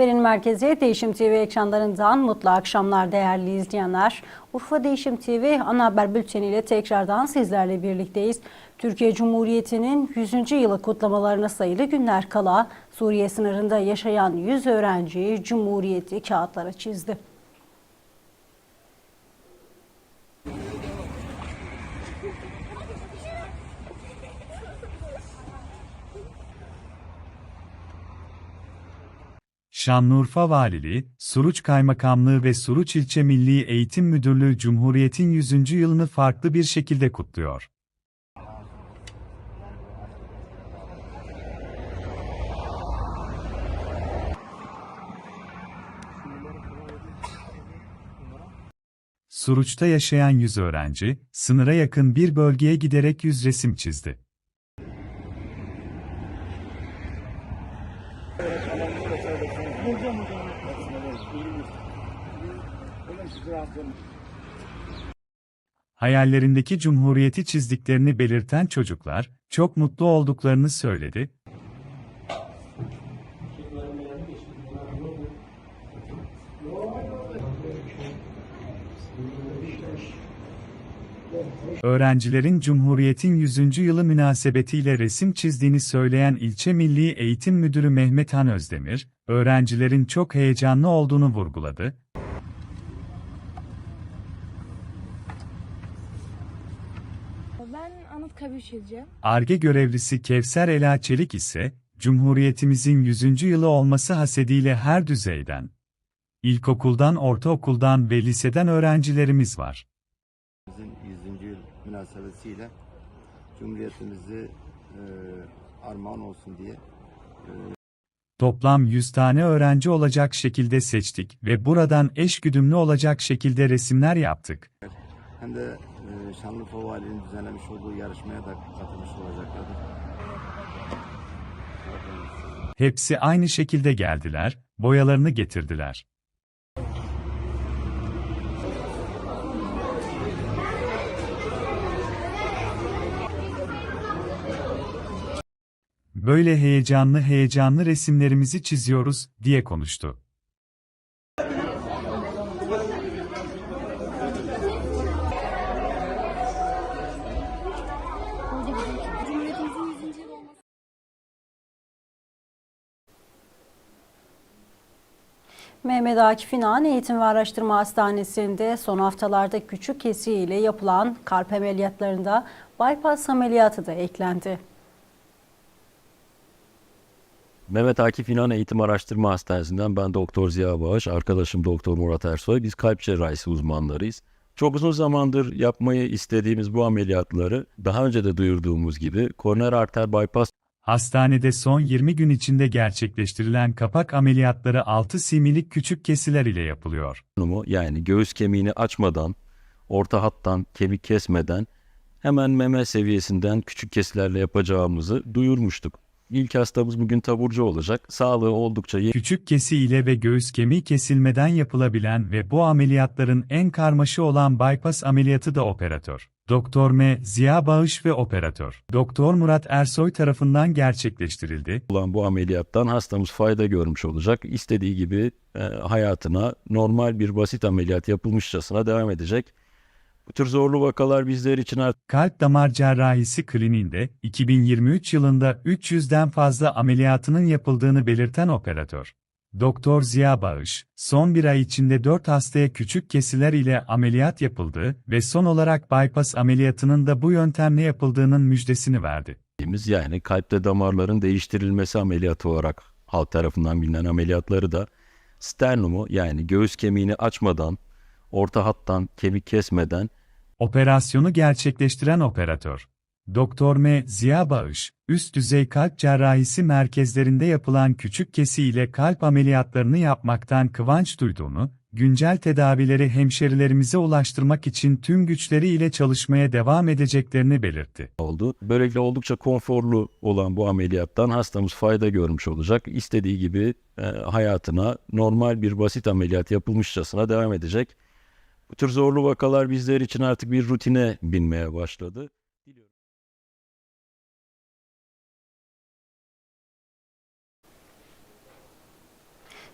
Haberin merkezi Değişim TV ekranlarından mutlu akşamlar değerli izleyenler. Urfa Değişim TV ana haber bülteniyle tekrardan sizlerle birlikteyiz. Türkiye Cumhuriyeti'nin 100. yılı kutlamalarına sayılı günler kala Suriye sınırında yaşayan 100 öğrenciyi Cumhuriyeti kağıtlara çizdi. Şanlıurfa Valiliği, Suruç Kaymakamlığı ve Suruç İlçe Milli Eğitim Müdürlüğü Cumhuriyet'in 100. yılını farklı bir şekilde kutluyor. Suruç'ta yaşayan 100 öğrenci, sınıra yakın bir bölgeye giderek 100 resim çizdi. Hayallerindeki cumhuriyeti çizdiklerini belirten çocuklar, çok mutlu olduklarını söyledi. Öğrencilerin Cumhuriyet'in 100. yılı münasebetiyle resim çizdiğini söyleyen İlçe Milli Eğitim Müdürü Mehmet Han Özdemir, öğrencilerin çok heyecanlı olduğunu vurguladı. Ben Anıtkabir çizeceğim. Arge görevlisi Kevser Ela Çelik ise, Cumhuriyetimizin 100. yılı olması hasediyle her düzeyden, ilkokuldan, ortaokuldan ve liseden öğrencilerimiz var. Bizim 100. yıl münasebesiyle Cumhuriyetimizi e, armağan olsun diye Toplam 100 tane öğrenci olacak şekilde seçtik ve buradan eşgüdümlü olacak şekilde resimler yaptık. hem de e, Şanlıurfa Valiliğinin düzenlemiş olduğu yarışmaya da katılmış olacaklardır. Hepsi aynı şekilde geldiler, boyalarını getirdiler. Böyle heyecanlı heyecanlı resimlerimizi çiziyoruz, diye konuştu. Mehmet Akif İnan Eğitim ve Araştırma Hastanesi'nde son haftalarda küçük kesiyle yapılan kalp ameliyatlarında bypass ameliyatı da eklendi. Mehmet Akif İnan Eğitim Araştırma Hastanesi'nden ben Doktor Ziya Bağış, arkadaşım Doktor Murat Ersoy. Biz kalp cerrahisi uzmanlarıyız. Çok uzun zamandır yapmayı istediğimiz bu ameliyatları daha önce de duyurduğumuz gibi koroner arter bypass Hastanede son 20 gün içinde gerçekleştirilen kapak ameliyatları 6 similik küçük kesiler ile yapılıyor. yani göğüs kemiğini açmadan, orta hattan kemik kesmeden hemen meme seviyesinden küçük kesilerle yapacağımızı duyurmuştuk. İlk hastamız bugün taburcu olacak. Sağlığı oldukça iyi. Küçük kesi ile ve göğüs kemiği kesilmeden yapılabilen ve bu ameliyatların en karmaşı olan bypass ameliyatı da operatör. Doktor M. Ziya Bağış ve operatör. Doktor Murat Ersoy tarafından gerçekleştirildi. olan bu ameliyattan hastamız fayda görmüş olacak. İstediği gibi e, hayatına normal bir basit ameliyat yapılmışçasına devam edecek. Bu tür zorlu vakalar bizler için artık Kalp damar cerrahisi kliniğinde 2023 yılında 300'den fazla ameliyatının yapıldığını belirten operatör. Doktor Ziya Bağış, son bir ay içinde 4 hastaya küçük kesiler ile ameliyat yapıldı ve son olarak bypass ameliyatının da bu yöntemle yapıldığının müjdesini verdi. Biz yani kalpte damarların değiştirilmesi ameliyatı olarak halk tarafından bilinen ameliyatları da sternumu yani göğüs kemiğini açmadan, orta hattan kemik kesmeden Operasyonu gerçekleştiren operatör. Doktor M. Ziya Bağış, üst düzey kalp cerrahisi merkezlerinde yapılan küçük kesi ile kalp ameliyatlarını yapmaktan kıvanç duyduğunu, güncel tedavileri hemşerilerimize ulaştırmak için tüm güçleriyle çalışmaya devam edeceklerini belirtti. oldu. Böylelikle oldukça konforlu olan bu ameliyattan hastamız fayda görmüş olacak. İstediği gibi e, hayatına normal bir basit ameliyat yapılmışçasına devam edecek. Bu tür zorlu vakalar bizler için artık bir rutine binmeye başladı.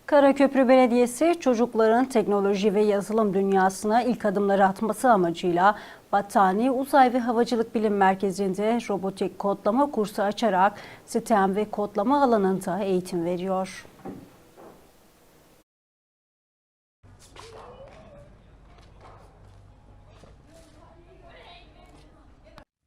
Karaköprü Belediyesi çocukların teknoloji ve yazılım dünyasına ilk adımları atması amacıyla Battani Uzay ve Havacılık Bilim Merkezi'nde robotik kodlama kursu açarak sistem ve kodlama alanında eğitim veriyor.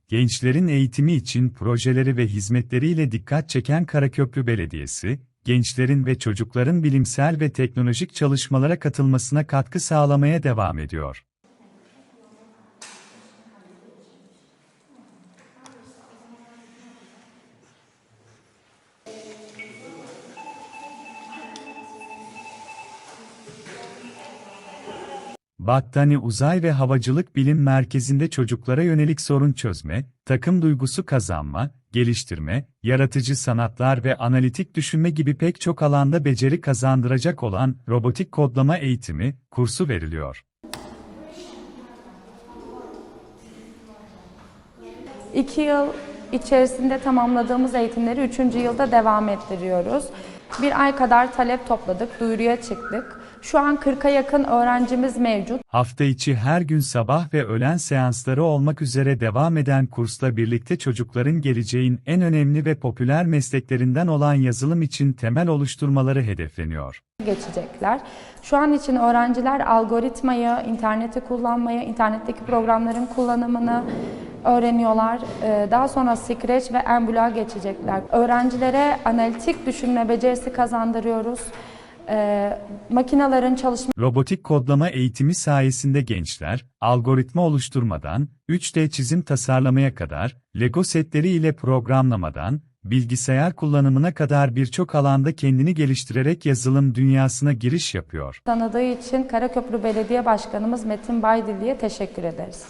Gençlerin eğitimi için projeleri ve hizmetleriyle dikkat çeken Karaköprü Belediyesi, gençlerin ve çocukların bilimsel ve teknolojik çalışmalara katılmasına katkı sağlamaya devam ediyor. Battani Uzay ve Havacılık Bilim Merkezi'nde çocuklara yönelik sorun çözme, takım duygusu kazanma, geliştirme, yaratıcı sanatlar ve analitik düşünme gibi pek çok alanda beceri kazandıracak olan robotik kodlama eğitimi kursu veriliyor. İki yıl içerisinde tamamladığımız eğitimleri üçüncü yılda devam ettiriyoruz. Bir ay kadar talep topladık, duyuruya çıktık. Şu an 40'a yakın öğrencimiz mevcut. Hafta içi her gün sabah ve öğlen seansları olmak üzere devam eden kursla birlikte çocukların geleceğin en önemli ve popüler mesleklerinden olan yazılım için temel oluşturmaları hedefleniyor. geçecekler. Şu an için öğrenciler algoritmayı, interneti kullanmayı, internetteki programların kullanımını öğreniyorlar. Ee, Daha sonra Scratch ve Embula geçecekler. Öğrencilere analitik düşünme becerisi kazandırıyoruz. Ee, Makinelerin çalışma Robotik kodlama eğitimi sayesinde gençler, algoritma oluşturmadan, 3D çizim tasarlamaya kadar, Lego setleri ile programlamadan, bilgisayar kullanımına kadar birçok alanda kendini geliştirerek yazılım dünyasına giriş yapıyor. tanıdığı için Karaköprü Belediye Başkanımız Metin Baydilli'ye teşekkür ederiz.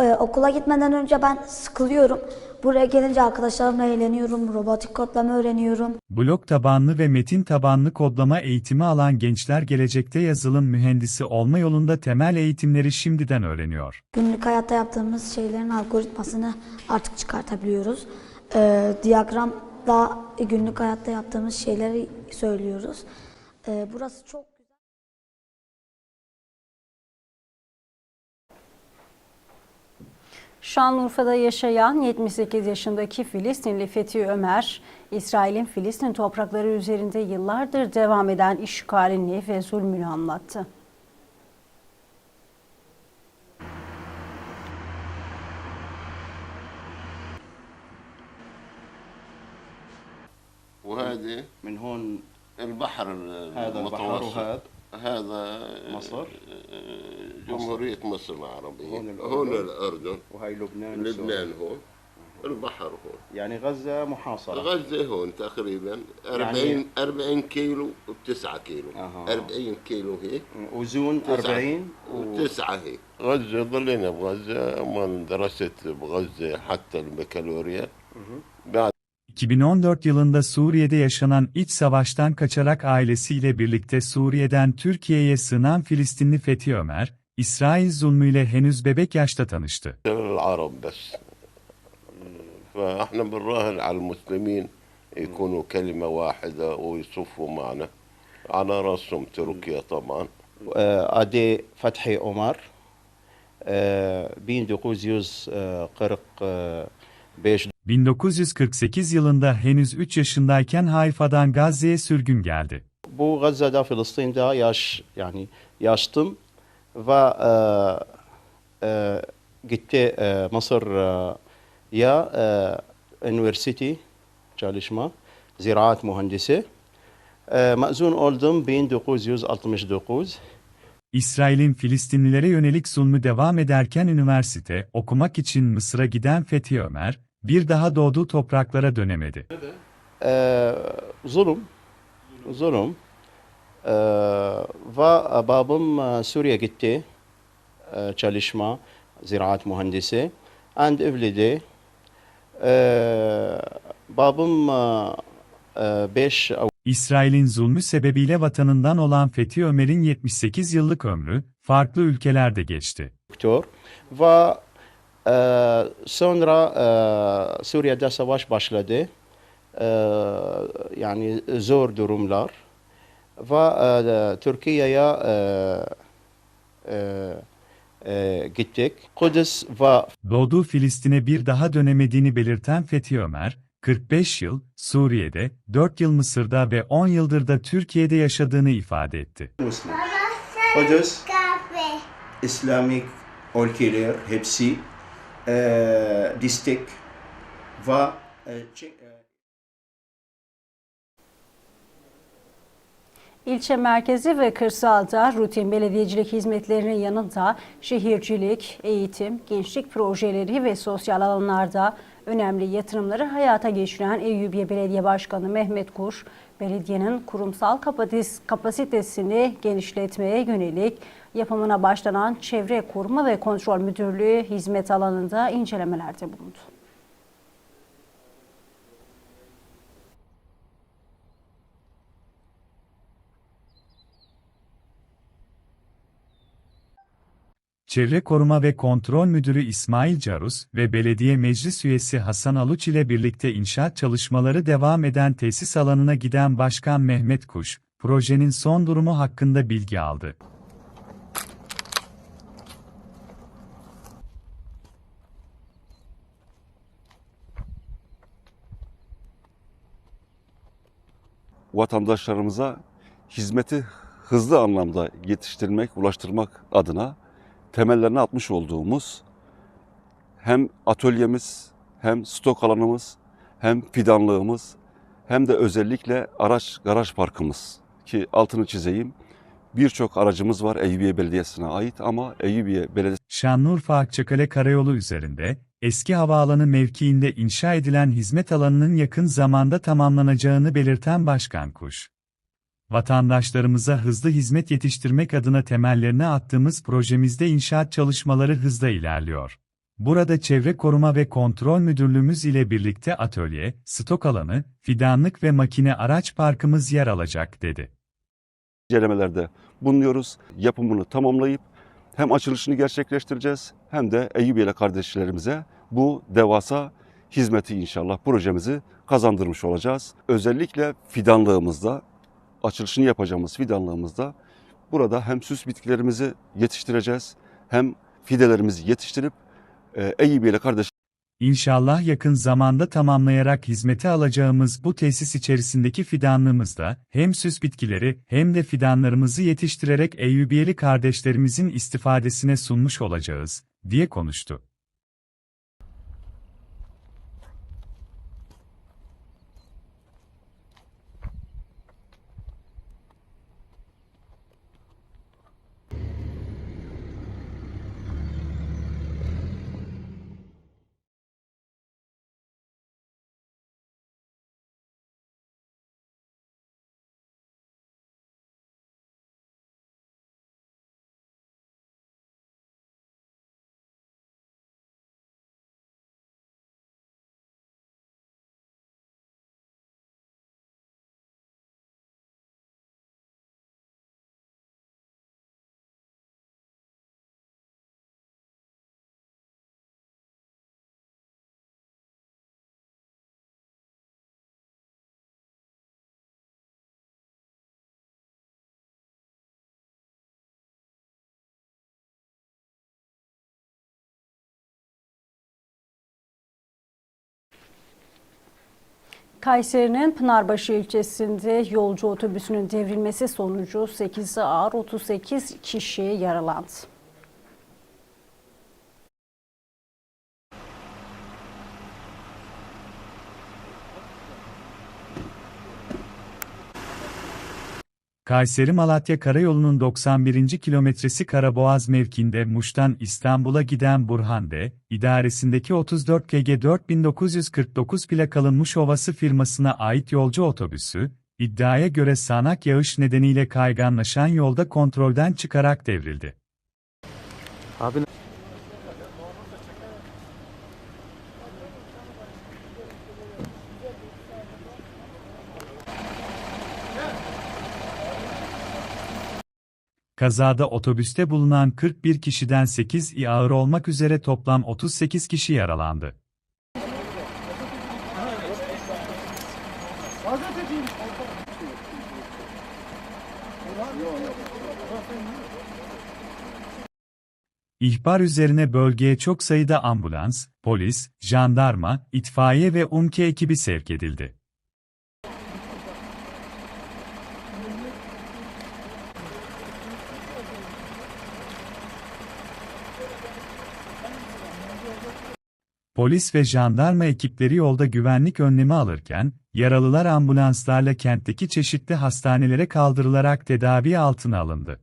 Ee, okula gitmeden önce ben sıkılıyorum. Buraya gelince arkadaşlarımla eğleniyorum, robotik kodlama öğreniyorum. Blok tabanlı ve metin tabanlı kodlama eğitimi alan gençler gelecekte yazılım mühendisi olma yolunda temel eğitimleri şimdiden öğreniyor. Günlük hayatta yaptığımız şeylerin algoritmasını artık çıkartabiliyoruz. Ee, diyagramla günlük hayatta yaptığımız şeyleri söylüyoruz. Ee, burası çok Şanlıurfa'da yaşayan 78 yaşındaki Filistinli Fethi Ömer, İsrail'in Filistin toprakları üzerinde yıllardır devam eden işgalini ve zulmünü anlattı. وهذه من هون البحر هذا البحر المتوسط وهذا هذا مصر؟ جمهورية مصر العربية. هون الأردن. هون الأردن. وهي لبنان لبنان هون البحر هون. يعني غزة محاصرة. غزة هون تقريبا 40 يعني- 40 كيلو و9 كيلو. أها. 40 كيلو هيك. وزون تسعة. 40 و... وتسعة هيك. غزة ضلينا بغزة أما درست بغزة حتى البكالوريا. 2014 yılında Suriye'de yaşanan iç savaştan kaçarak ailesiyle birlikte Suriye'den Türkiye'ye sığınan Filistinli Fethi Ömer, İsrail zulmüyle henüz bebek yaşta tanıştı. العرب بس فاحنا بنراهن على المسلمين يكونوا كلمة واحدة ويصفوا معنا على راسهم تركيا طبعا آه، أدي فتحي عمر آه، بين دقوز يوز آه، قرق آه، بيش 1948 yılında henüz 3 yaşındayken Hayfa'dan Gazze'ye sürgün geldi. Bu Gazze'de Filistin'de yaş yani yaştım ve e, e, gitti e, Mısır e, ya e, üniversite çalışma ziraat mühendisi. E, mezun oldum 1969. İsrail'in Filistinlilere yönelik zulmü devam ederken üniversite okumak için Mısır'a giden Fethi Ömer, bir daha doğduğu topraklara dönemedi. Ee, zulüm, zulüm. Ee, ve babam e, Suriye gitti e, çalışma, ziraat mühendisi. And evliydi. Ee, babam e, e, beş İsrail'in zulmü sebebiyle vatanından olan Fethi Ömer'in 78 yıllık ömrü, farklı ülkelerde geçti. doktor ve e, sonra e, Suriye'de savaş başladı. E, yani zor durumlar. ve Türkiye'ye e, e, e, gittik. Kudüs ve Doğduğu Filistin'e bir daha dönemediğini belirten Fethi Ömer, 45 yıl Suriye'de, 4 yıl Mısır'da ve 10 yıldır da Türkiye'de yaşadığını ifade etti. Kudüs, İslamik ülkeler hepsi e, destek ve e, çe- İlçe merkezi ve kırsalda rutin belediyecilik hizmetlerinin yanında şehircilik, eğitim, gençlik projeleri ve sosyal alanlarda önemli yatırımları hayata geçiren Eyyubiye Belediye Başkanı Mehmet Kuş, belediyenin kurumsal kapasitesini genişletmeye yönelik yapımına başlanan Çevre Koruma ve Kontrol Müdürlüğü hizmet alanında incelemelerde bulundu. Çevre Koruma ve Kontrol Müdürü İsmail Carus ve Belediye Meclis Üyesi Hasan Aluç ile birlikte inşaat çalışmaları devam eden tesis alanına giden Başkan Mehmet Kuş, projenin son durumu hakkında bilgi aldı. vatandaşlarımıza hizmeti hızlı anlamda yetiştirmek, ulaştırmak adına temellerini atmış olduğumuz hem atölyemiz, hem stok alanımız, hem fidanlığımız, hem de özellikle araç garaj parkımız ki altını çizeyim. Birçok aracımız var Eyüpiye Belediyesi'ne ait ama Eyüpiye Belediyesi Şanlıurfa Akçakale Karayolu üzerinde, eski havaalanı mevkiinde inşa edilen hizmet alanının yakın zamanda tamamlanacağını belirten Başkan Kuş. Vatandaşlarımıza hızlı hizmet yetiştirmek adına temellerini attığımız projemizde inşaat çalışmaları hızla ilerliyor. Burada Çevre Koruma ve Kontrol Müdürlüğümüz ile birlikte atölye, stok alanı, fidanlık ve makine araç parkımız yer alacak dedi. incelemelerde bulunuyoruz. Yapımını tamamlayıp hem açılışını gerçekleştireceğiz hem de Eyyubiyeli kardeşlerimize bu devasa hizmeti inşallah projemizi kazandırmış olacağız. Özellikle fidanlığımızda, açılışını yapacağımız fidanlığımızda burada hem süs bitkilerimizi yetiştireceğiz hem fidelerimizi yetiştirip e, Eyyubiyeli kardeş İnşallah yakın zamanda tamamlayarak hizmete alacağımız bu tesis içerisindeki fidanlığımızda hem süs bitkileri hem de fidanlarımızı yetiştirerek Eyyubiyeli kardeşlerimizin istifadesine sunmuş olacağız, diye konuştu. Kayseri'nin Pınarbaşı ilçesinde yolcu otobüsünün devrilmesi sonucu 8 ağır 38 kişi yaralandı. Kayseri-Malatya Karayolu'nun 91. kilometresi Karaboğaz mevkinde Muş'tan İstanbul'a giden Burhande, idaresindeki 34 KG 4949 plakalı Muş Ovası firmasına ait yolcu otobüsü, iddiaya göre sağanak yağış nedeniyle kayganlaşan yolda kontrolden çıkarak devrildi. Kazada otobüste bulunan 41 kişiden 8 ağır olmak üzere toplam 38 kişi yaralandı. İhbar üzerine bölgeye çok sayıda ambulans, polis, jandarma, itfaiye ve UMKE ekibi sevk edildi. Polis ve jandarma ekipleri yolda güvenlik önlemi alırken, yaralılar ambulanslarla kentteki çeşitli hastanelere kaldırılarak tedavi altına alındı.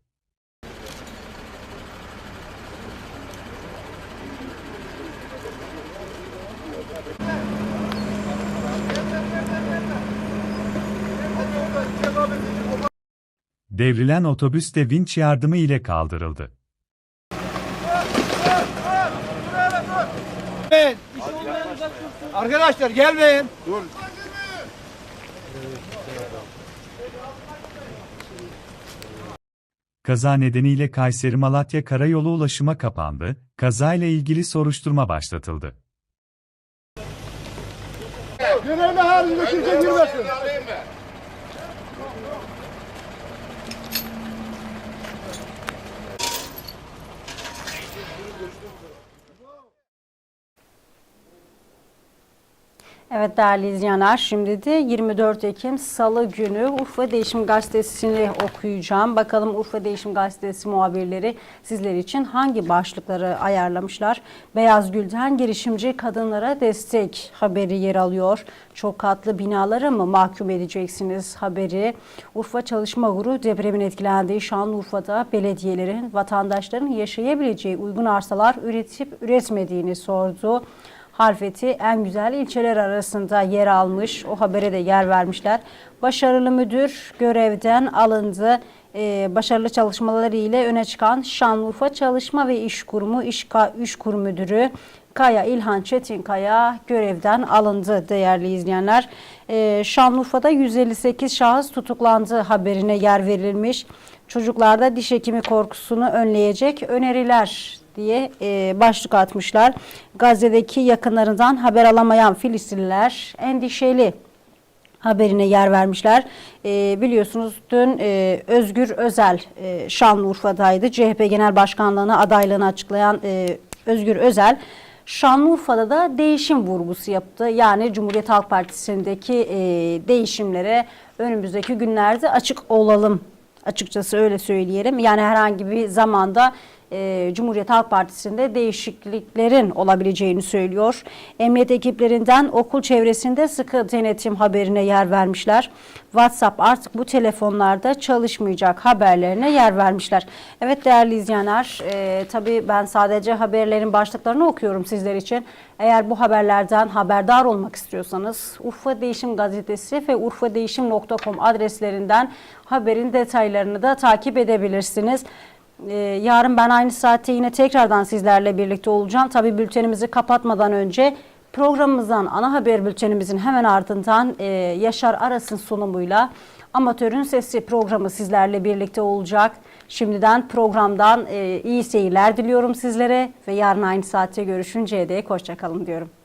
Devrilen otobüs de vinç yardımı ile kaldırıldı. Arkadaşlar gelmeyin. Kaza nedeniyle Kayseri-Malatya karayolu ulaşıma kapandı, kazayla ilgili soruşturma başlatıldı. Görevli halinde kimse girmesin. Evet değerli izleyenler şimdi de 24 Ekim Salı günü Urfa Değişim Gazetesi'ni okuyacağım. Bakalım Urfa Değişim Gazetesi muhabirleri sizler için hangi başlıkları ayarlamışlar? Beyaz Gül'den girişimci kadınlara destek haberi yer alıyor. Çok katlı binalara mı mahkum edeceksiniz haberi? Urfa Çalışma Grubu depremin etkilendiği Şanlıurfa'da belediyelerin vatandaşların yaşayabileceği uygun arsalar üretip üretmediğini sordu. Harfeti en güzel ilçeler arasında yer almış. O habere de yer vermişler. Başarılı müdür görevden alındı. Ee, başarılı çalışmaları ile öne çıkan Şanlıurfa Çalışma ve İş Kurumu İş, İş Kurum Müdürü Kaya İlhan Çetinkaya görevden alındı değerli izleyenler. Ee, Şanlıurfa'da 158 şahıs tutuklandı haberine yer verilmiş. Çocuklarda diş hekimi korkusunu önleyecek öneriler diye e, başlık atmışlar. Gazze'deki yakınlarından haber alamayan Filistinliler endişeli haberine yer vermişler. E, biliyorsunuz dün e, Özgür Özel e, Şanlıurfa'daydı. CHP Genel Başkanlığı'na adaylığını açıklayan e, Özgür Özel Şanlıurfa'da da değişim vurgusu yaptı. Yani Cumhuriyet Halk Partisi'ndeki e, değişimlere önümüzdeki günlerde açık olalım açıkçası öyle söyleyelim. Yani herhangi bir zamanda e, Cumhuriyet Halk Partisi'nde değişikliklerin olabileceğini söylüyor. Emniyet ekiplerinden okul çevresinde sıkı denetim haberine yer vermişler. WhatsApp artık bu telefonlarda çalışmayacak haberlerine yer vermişler. Evet değerli izleyenler, e, tabii ben sadece haberlerin başlıklarını okuyorum sizler için. Eğer bu haberlerden haberdar olmak istiyorsanız Urfa Değişim Gazetesi ve urfadeişim.com adreslerinden haberin detaylarını da takip edebilirsiniz. Ee, yarın ben aynı saatte yine tekrardan sizlerle birlikte olacağım. Tabii bültenimizi kapatmadan önce programımızdan ana haber bültenimizin hemen ardından e, Yaşar Aras'ın sunumuyla Amatörün Sesi programı sizlerle birlikte olacak. Şimdiden programdan e, iyi seyirler diliyorum sizlere ve yarın aynı saatte görüşünceye dek hoşçakalın diyorum.